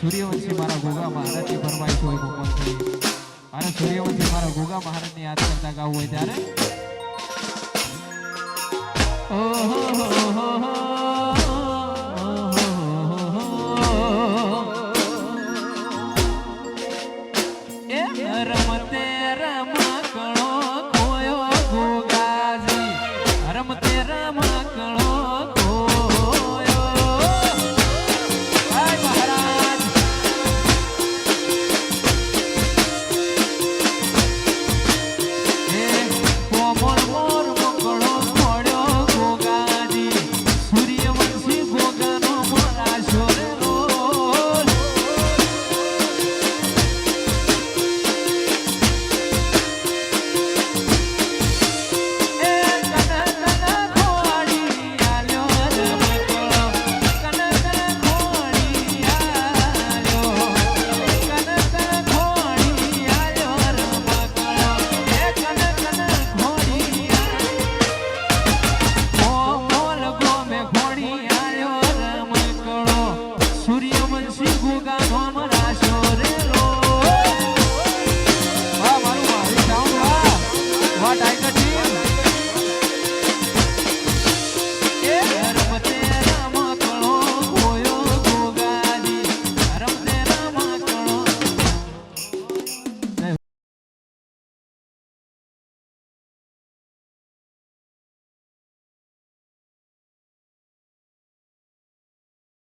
સૂર્યવંશી મારા ગોગા મહારાજની ફરમાઈશ હોય ભગવાનથી અને સૂર્યવંશી મારા ગોગા મહારાજની યાદ કરતા ગાવું હોય ત્યારે? ઓહો, હો હો હો રમતે સૂર્યવંશી ગુગા મરાશો રે લો વાહ મારું વાહ ટાઈગર